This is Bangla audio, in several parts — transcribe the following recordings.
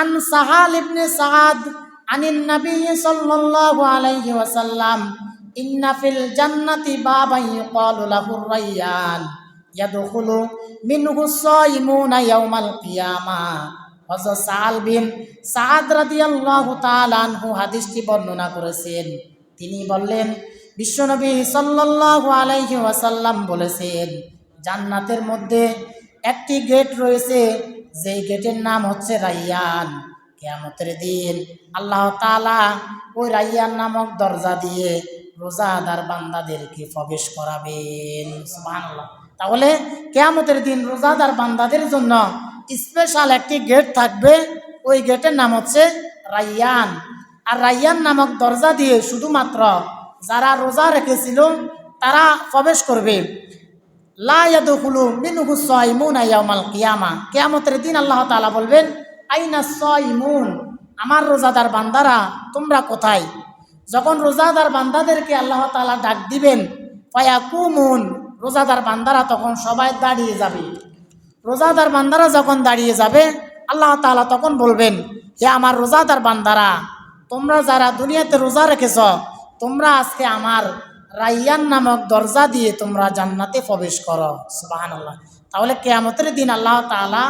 আন সাহাল ইবনে সাদ আনিন নবী সাল্লাল্লাহু আলাইহি ওয়াসাল্লাম, ইন্না ফিল জান্নাতি বাবান ইউকালু লাহু রায়্যান ইয়াদখুলু মিনহু সাইমুনা ইয়াউমাল কিয়ামা। হযরত সাহাল বিন সাদ রাদিয়াল্লাহু তাআলা আনহু হাদিসটি বর্ণনা করেছেন। তিনি বললেন, বিশ্বনবী সাল্লাল্লাহু আলাইহি ওয়াসাল্লাম বলেছেন, জান্নাতের মধ্যে একটি গেট রয়েছে যেই গেটের নাম হচ্ছে রাইয়ান। কেয়ামতের দিন আল্লাহ তাআলা ওই রাইয়ান নামক দরজা দিয়ে রোজাদার বান্দাদেরকে প্রবেশ করাবেন। তাহলে কেয়ামতের দিন রোজাদার বান্দাদের জন্য স্পেশাল একটি গেট থাকবে। ওই গেটের নাম হচ্ছে রাইয়ান। আর রাইয়ান নামক দরজা দিয়ে শুধুমাত্র যারা রোজা রেখেছিল তারা প্রবেশ করবে। লায়াদুকুলু মিনহু সাইমুন ইয়াউমাল কিয়ামা। কিয়ামতের দিন আল্লাহ তাআলা বলবেন, আইনা সাইমুন? আমার রোজাদার বান্দারা, তোমরা কোথায়? যখন রোজাদার বান্দাদেরকে আল্লাহ তাআলা ডাক দিবেন, ফায়াকুমুন? রোজাদার বান্দারা তখন সবাই দাঁড়িয়ে যাবে। রোজাদার বান্দারা যখন দাঁড়িয়ে যাবে, আল্লাহ তাআলা তখন বলবেন, হে আমার রোজাদার বান্দারা, তোমরা যারা দুনিয়াতে রোজা রেখেছ, তোমরা আজকে আমার রাইয়ান নামক দরজা দিয়ে তোমরা জান্নাতে প্রবেশ করো সুবাহান আল্লাহ তাহলে কেয়ামতের দিন আল্লাহ তাআলা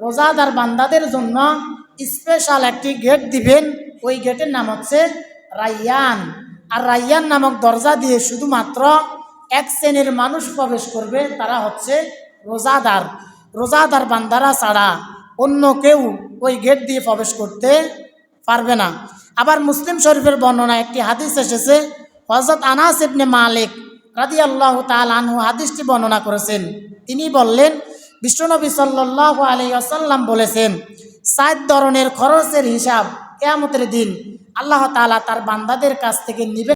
রোজাদার বান্দাদের জন্য স্পেশাল একটি গেট দিবেন। ওই গেটের নাম হচ্ছে রাইয়ান। আর রাইয়ান নামক দরজা দিয়ে শুধুমাত্র এক শ্রেণির মানুষ প্রবেশ করবে, তারা হচ্ছে রোজাদার। রোজাদার বান্দারা ছাড়া অন্য কেউ ওই গেট দিয়ে প্রবেশ করতে পারবে না। আবার মুসলিম শরীফের বর্ণনা একটি হাদিস এসেছে হজরত আনাস ইবনে মালিক রাদি আল্লাহ তাল আনহু হাদিসটি বর্ণনা করেছেন। তিনি বললেন বিশ্বনবী সাল্লাহ আলী আসাল্লাম বলেছেন, সাত ধরনের খরচের হিসাব কেয়ামতের দিন আল্লাহ তালা তার বান্দাদের কাছ থেকে নিবে